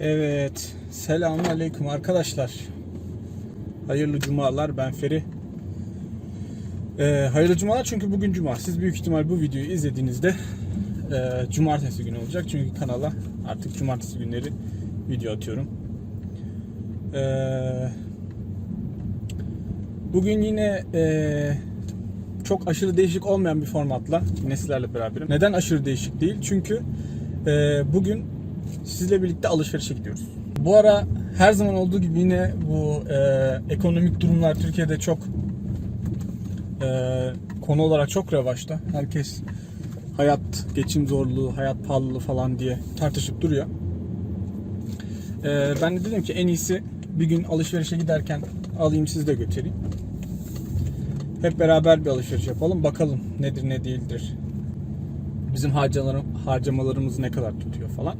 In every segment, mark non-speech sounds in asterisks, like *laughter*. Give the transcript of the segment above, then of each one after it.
Evet. Selamun Aleyküm arkadaşlar. Hayırlı cumalar. Ben Feri. Ee, hayırlı cumalar çünkü bugün cuma. Siz büyük ihtimal bu videoyu izlediğinizde e, cumartesi günü olacak. Çünkü kanala artık cumartesi günleri video atıyorum. Ee, bugün yine e, çok aşırı değişik olmayan bir formatla yine sizlerle beraberim. Neden aşırı değişik değil? Çünkü e, bugün sizle birlikte alışverişe gidiyoruz. Bu ara her zaman olduğu gibi yine bu e, ekonomik durumlar Türkiye'de çok e, konu olarak çok revaçta. Herkes hayat, geçim zorluğu, hayat pahalılığı falan diye tartışıp duruyor. E, ben de dedim ki en iyisi bir gün alışverişe giderken alayım sizi de götüreyim. Hep beraber bir alışveriş yapalım. Bakalım nedir ne değildir. Bizim harcamalarım, harcamalarımız ne kadar tutuyor falan.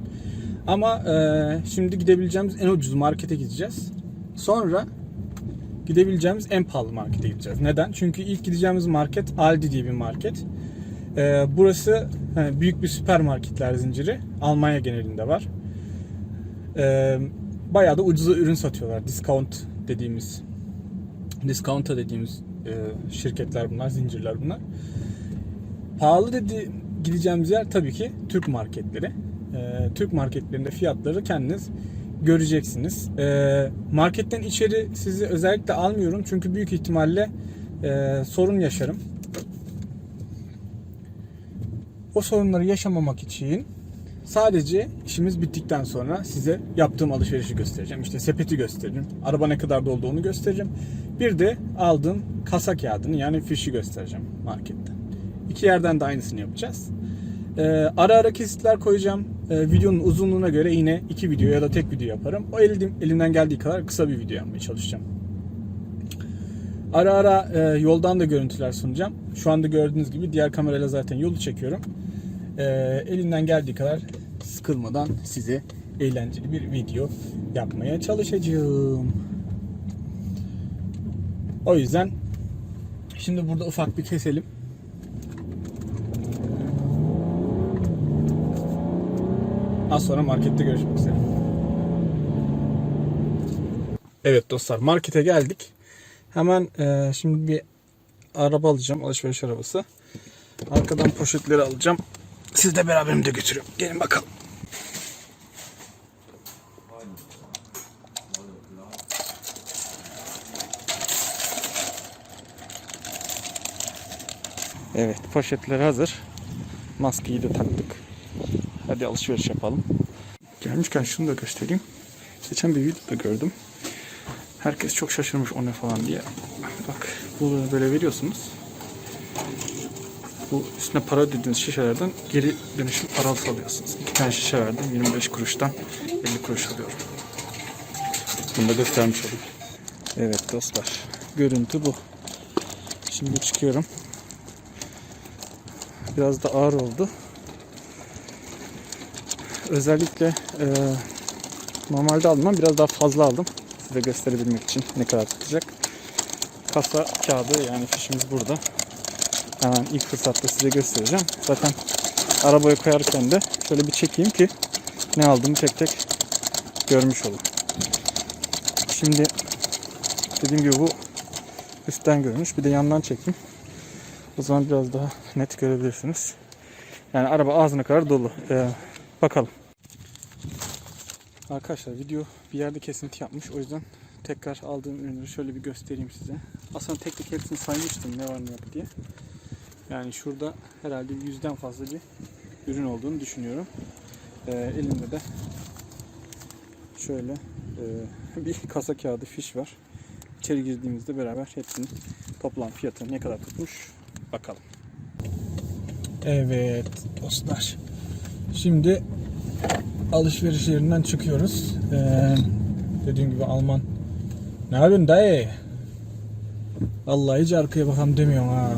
Ama e, şimdi gidebileceğimiz en ucuz markete gideceğiz. Sonra gidebileceğimiz en pahalı markete gideceğiz. Neden? Çünkü ilk gideceğimiz market Aldi diye bir market. E, burası hani büyük bir süpermarketler zinciri. Almanya genelinde var. E, bayağı da ucuza ürün satıyorlar. Discount dediğimiz discount'a dediğimiz e, şirketler bunlar, zincirler bunlar. Pahalı dedi gideceğimiz yer tabii ki Türk marketleri. E, Türk marketlerinde fiyatları kendiniz göreceksiniz. E, marketten içeri sizi özellikle almıyorum çünkü büyük ihtimalle e, sorun yaşarım. O sorunları yaşamamak için sadece işimiz bittikten sonra size yaptığım alışverişi göstereceğim. İşte sepeti göstereceğim. Araba ne kadar doldu onu göstereceğim. Bir de aldığım kasa kağıdını yani fişi göstereceğim marketten. İki yerden de aynısını yapacağız. Ee, ara ara kesitler koyacağım. Ee, videonun uzunluğuna göre yine iki video ya da tek video yaparım. O elim, elimden geldiği kadar kısa bir video yapmaya çalışacağım. Ara ara e, yoldan da görüntüler sunacağım. Şu anda gördüğünüz gibi diğer kamerayla zaten yolu çekiyorum. Ee, elimden geldiği kadar sıkılmadan size eğlenceli bir video yapmaya çalışacağım. O yüzden şimdi burada ufak bir keselim. Az sonra markette görüşmek üzere. Evet dostlar markete geldik. Hemen e, şimdi bir araba alacağım. Alışveriş arabası. Arkadan poşetleri alacağım. Siz de beraberim de götürüyorum. Gelin bakalım. Evet poşetler hazır. Maskeyi de taktık. Hadi alışveriş yapalım. Gelmişken şunu da göstereyim. Geçen bir videoda gördüm. Herkes çok şaşırmış o ne falan diye. Bak bunu böyle veriyorsunuz. Bu üstüne para dediğiniz şişelerden geri dönüşüm parası alıyorsunuz. İki tane şişe verdim. 25 kuruştan 50 kuruş alıyorum. Bunu da göstermiş olayım. Evet dostlar. Görüntü bu. Şimdi çıkıyorum. Biraz da ağır oldu. Özellikle e, normalde almam biraz daha fazla aldım. Size gösterebilmek için ne kadar tutacak. Kasa kağıdı yani fişimiz burada. Hemen ilk fırsatta size göstereceğim. Zaten arabaya koyarken de şöyle bir çekeyim ki ne aldığımı tek tek görmüş olun. Şimdi dediğim gibi bu üstten görünüş. Bir de yandan çekeyim. O zaman biraz daha net görebilirsiniz. Yani araba ağzına kadar dolu. Ee, bakalım. Arkadaşlar video bir yerde kesinti yapmış. O yüzden tekrar aldığım ürünleri şöyle bir göstereyim size. Aslında tek tek hepsini saymıştım ne var ne yok diye. Yani şurada herhalde yüzden fazla bir ürün olduğunu düşünüyorum. Ee, elimde de şöyle e, *laughs* bir kasa kağıdı fiş var. İçeri girdiğimizde beraber hepsinin toplam fiyatı ne kadar tutmuş bakalım. Evet dostlar. Şimdi alışveriş yerinden çıkıyoruz. Ee, dediğim gibi Alman. Ne yapıyorsun dayı? Vallahi hiç arkaya bakalım demiyorum ha.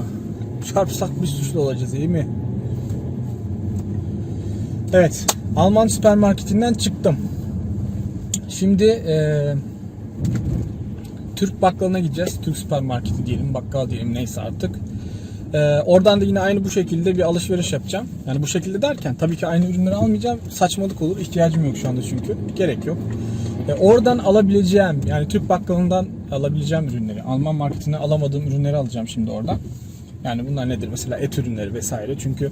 Çarpsak biz suçlu olacağız iyi mi? Evet. Alman süpermarketinden çıktım. Şimdi e, Türk bakkalına gideceğiz. Türk süpermarketi diyelim, bakkal diyelim neyse artık. Ee, oradan da yine aynı bu şekilde bir alışveriş yapacağım. Yani bu şekilde derken tabii ki aynı ürünleri almayacağım. Saçmalık olur. İhtiyacım yok şu anda çünkü. Gerek yok. Ee, oradan alabileceğim yani Türk bakkalından alabileceğim ürünleri, Alman marketinde alamadığım ürünleri alacağım şimdi oradan. Yani bunlar nedir? Mesela et ürünleri vesaire. Çünkü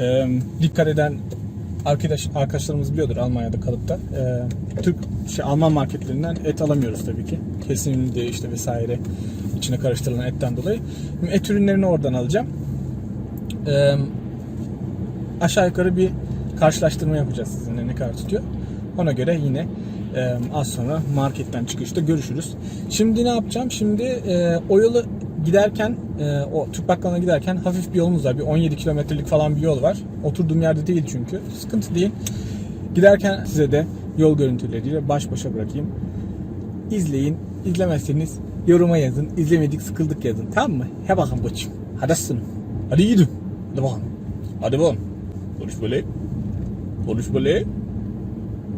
e, dikkat eden arkadaş arkadaşlarımız biliyordur Almanya'da kalıp da e, Türk şey Alman marketlerinden et alamıyoruz tabii ki. Kesinlikle işte vesaire içine karıştırılan etten dolayı. Şimdi et ürünlerini oradan alacağım. E, aşağı yukarı bir karşılaştırma yapacağız sizinle ne kadar tutuyor. Ona göre yine e, az sonra marketten çıkışta görüşürüz. Şimdi ne yapacağım? Şimdi e, o yolu giderken e, o Türk bakkalına giderken hafif bir yolumuz var. Bir 17 kilometrelik falan bir yol var. Oturduğum yerde değil çünkü. Sıkıntı değil. Giderken size de yol görüntüleriyle baş başa bırakayım. İzleyin. İzlemezseniz yoruma yazın. İzlemedik sıkıldık yazın. Tamam mı? He bakalım koçum. Hadi. Hadi gidin. Hadi bakalım. Hadi bakalım. Konuş böyle. Konuş böyle.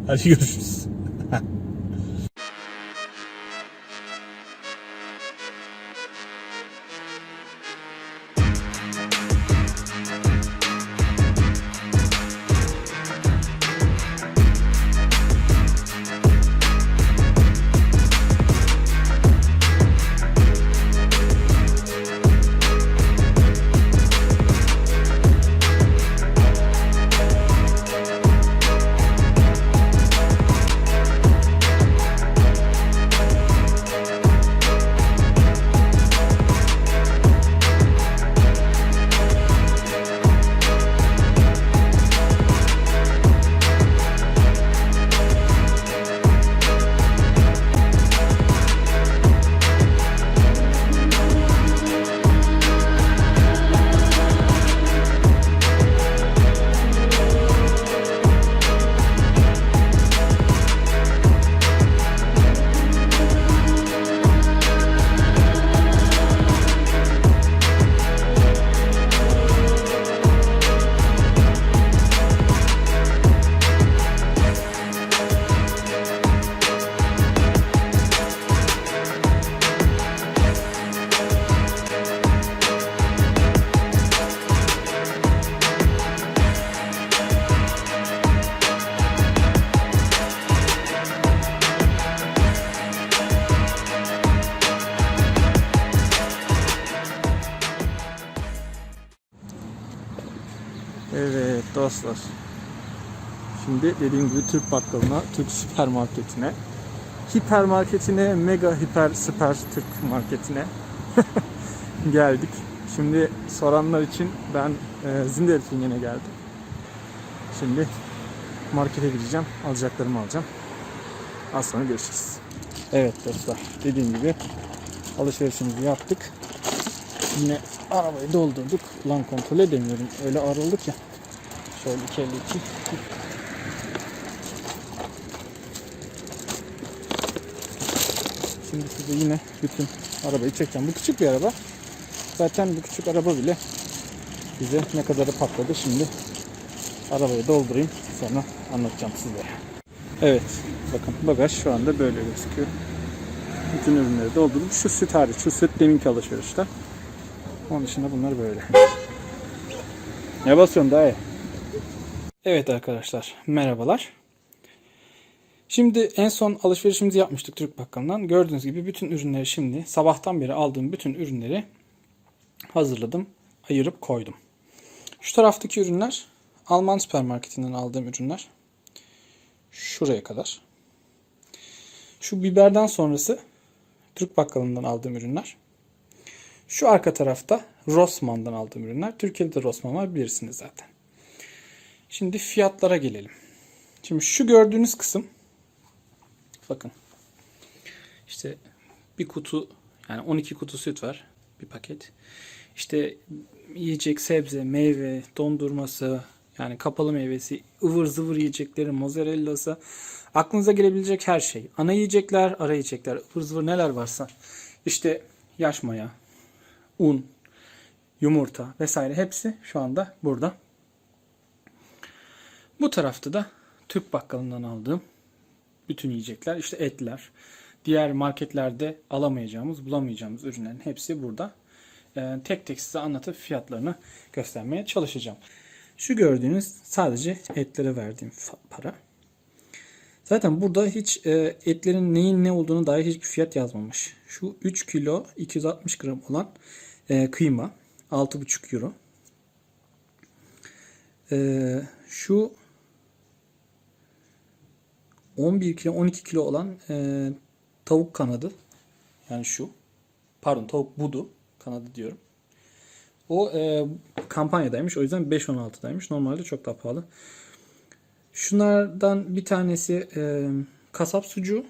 Hadi görüşürüz. *laughs* dostlar. Şimdi dediğim gibi Türk bakkalına, Türk süpermarketine, hipermarketine, mega hiper süper Türk marketine *laughs* geldik. Şimdi soranlar için ben e, Zindelfingen'e geldim. Şimdi markete gideceğim, alacaklarımı alacağım. Az sonra görüşürüz. Evet dostlar, dediğim gibi alışverişimizi yaptık. Yine arabayı doldurduk. Ulan kontrol edemiyorum. Öyle ayrıldık ya. Şöyle 252. Şimdi size yine bütün arabayı çekeceğim. Bu küçük bir araba. Zaten bu küçük araba bile bize ne kadarı patladı. Şimdi arabayı doldurayım. Sonra anlatacağım sizlere. Evet. Bakın bagaj şu anda böyle gözüküyor. Bütün ürünleri doldurdum. Şu süt hariç. Şu süt deminki alışverişte. Onun dışında bunlar böyle. Ne basıyorsun dayı? Evet arkadaşlar merhabalar. Şimdi en son alışverişimizi yapmıştık Türk Bakkalı'ndan. Gördüğünüz gibi bütün ürünleri şimdi sabahtan beri aldığım bütün ürünleri hazırladım. Ayırıp koydum. Şu taraftaki ürünler Alman süpermarketinden aldığım ürünler. Şuraya kadar. Şu biberden sonrası Türk Bakkalı'ndan aldığım ürünler. Şu arka tarafta Rossmann'dan aldığım ürünler. Türkiye'de de Rossmann var bilirsiniz zaten. Şimdi fiyatlara gelelim. Şimdi şu gördüğünüz kısım bakın işte bir kutu yani 12 kutu süt var bir paket. İşte yiyecek sebze, meyve, dondurması, yani kapalı meyvesi, ıvır zıvır yiyecekleri, mozzarellası, aklınıza gelebilecek her şey. Ana yiyecekler, ara yiyecekler, ıvır zıvır neler varsa. İşte yaş maya, un, yumurta vesaire hepsi şu anda burada. Bu tarafta da Türk bakkalından aldığım bütün yiyecekler, işte etler, diğer marketlerde alamayacağımız, bulamayacağımız ürünlerin hepsi burada. e, tek tek size anlatıp fiyatlarını göstermeye çalışacağım. Şu gördüğünüz sadece etlere verdiğim para. Zaten burada hiç e, etlerin neyin ne olduğunu dair hiçbir fiyat yazmamış. Şu 3 kilo 260 gram olan e, kıyma 6,5 euro. E, şu 11 kilo 12 kilo olan e, tavuk kanadı yani şu pardon tavuk budu kanadı diyorum. O e, kampanyadaymış o yüzden 5.16'daymış. Normalde çok daha pahalı. Şunlardan bir tanesi e, kasap sucuğu.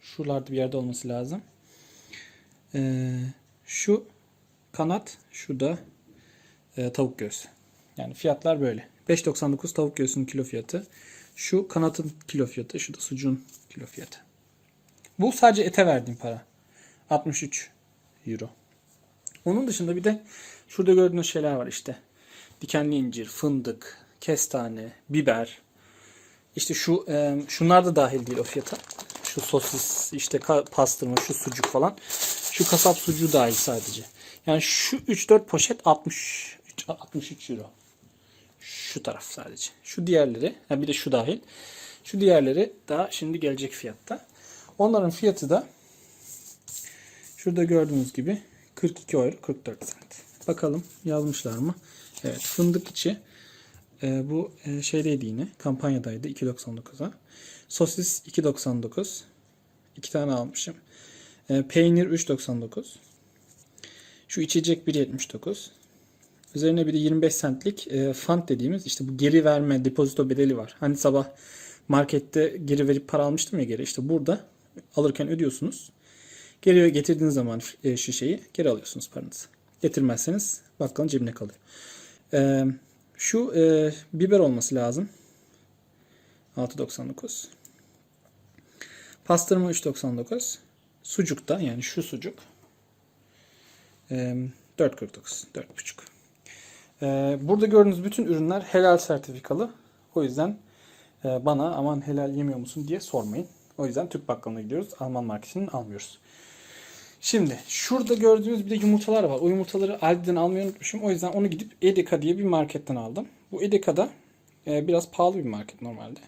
Şuralarda bir yerde olması lazım. E, şu kanat, şu da e, tavuk göğsü. Yani fiyatlar böyle. 5.99 tavuk göğsünün kilo fiyatı. Şu kanatın kilo fiyatı, şu da sucuğun kilo fiyatı. Bu sadece ete verdiğim para. 63 euro. Onun dışında bir de şurada gördüğünüz şeyler var işte. Dikenli incir, fındık, kestane, biber. İşte şu e, şunlar da dahil değil o fiyata. Şu sosis, işte pastırma, şu sucuk falan. Şu kasap sucuğu dahil sadece. Yani şu 3-4 poşet 60 63 euro. Şu taraf sadece. Şu diğerleri, ha bir de şu dahil. Şu diğerleri daha şimdi gelecek fiyatta. Onların fiyatı da şurada gördüğünüz gibi 42 euro 44 cent. Bakalım yazmışlar mı? Evet fındık içi e, bu e, şeydeydi yine kampanyadaydı 2.99'a. Sosis 2.99. İki tane almışım. E, peynir 3.99. Şu içecek 1.79. Üzerine bir de 25 centlik e, fund dediğimiz işte bu geri verme depozito bedeli var. Hani sabah markette geri verip para almıştım ya geri. İşte burada alırken ödüyorsunuz. Geri getirdiğiniz zaman e, şişeyi geri alıyorsunuz paranızı. Getirmezseniz bakkalın cebine kalıyor. E, şu e, biber olması lazım. 6.99. Pastırma 3.99. Sucuk da yani şu sucuk e, 4.49. 4.5. E, burada gördüğünüz bütün ürünler helal sertifikalı. O yüzden e, bana aman helal yemiyor musun diye sormayın. O yüzden Türk bakkalına gidiyoruz. Alman marketinin almıyoruz. Şimdi şurada gördüğünüz bir de yumurtalar var. O yumurtaları Aldi'den almayı unutmuşum. O yüzden onu gidip Edeka diye bir marketten aldım. Bu Edeka'da e, biraz pahalı bir market normalde.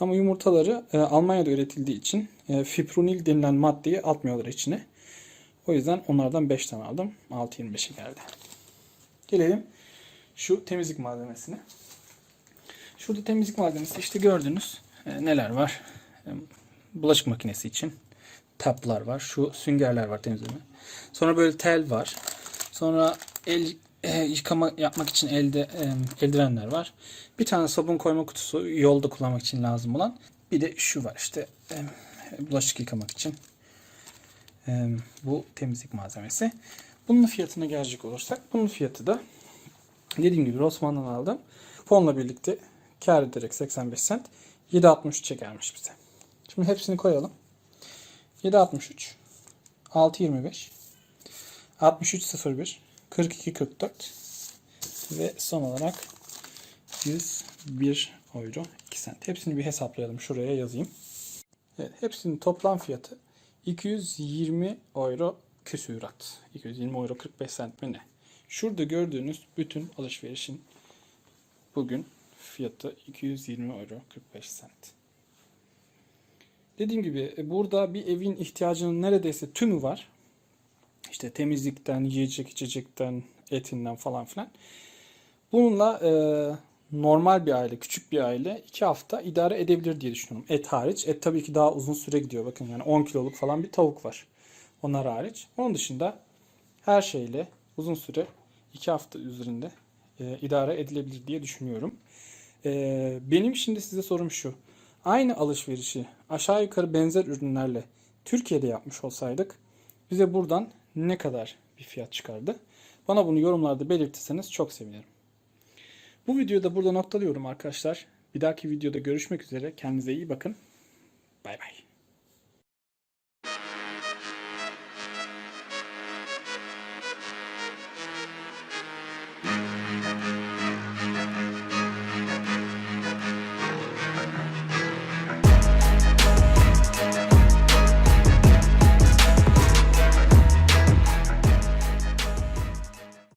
Ama yumurtaları e, Almanya'da üretildiği için fipronil denilen maddeyi atmıyorlar içine. O yüzden onlardan 5 tane aldım. 6.25'e geldi. Gelelim şu temizlik malzemesine. Şurada temizlik malzemesi işte gördünüz e, neler var. E, bulaşık makinesi için taplar var. Şu süngerler var temizleme. Sonra böyle tel var. Sonra el e, yıkama yapmak için elde e, eldivenler var. Bir tane sabun koyma kutusu yolda kullanmak için lazım olan. Bir de şu var işte e, bulaşık yıkamak için. E, bu temizlik malzemesi. Bunun fiyatına gelecek olursak bunun fiyatı da dediğim gibi Rossmann'dan aldım. Kuponla birlikte kar ederek 85 cent 7.63 gelmiş bize. Şimdi hepsini koyalım. 7.63 6.25 63.01 42.44 ve son olarak 101 euro 2 cent. Hepsini bir hesaplayalım. Şuraya yazayım. Evet, hepsinin toplam fiyatı 220 euro küsürat. 220 euro 45 cent mi ne? Şurada gördüğünüz bütün alışverişin bugün fiyatı 220 euro 45 cent. Dediğim gibi e, burada bir evin ihtiyacının neredeyse tümü var. İşte temizlikten, yiyecek içecekten, etinden falan filan. Bununla e, normal bir aile, küçük bir aile iki hafta idare edebilir diye düşünüyorum. Et hariç. Et tabii ki daha uzun süre gidiyor. Bakın yani 10 kiloluk falan bir tavuk var. Onlar hariç. Onun dışında her şeyle uzun süre iki hafta üzerinde e, idare edilebilir diye düşünüyorum. E, benim şimdi size sorum şu. Aynı alışverişi aşağı yukarı benzer ürünlerle Türkiye'de yapmış olsaydık bize buradan ne kadar bir fiyat çıkardı? Bana bunu yorumlarda belirtirseniz çok sevinirim. Bu videoyu da burada noktalıyorum arkadaşlar. Bir dahaki videoda görüşmek üzere. Kendinize iyi bakın.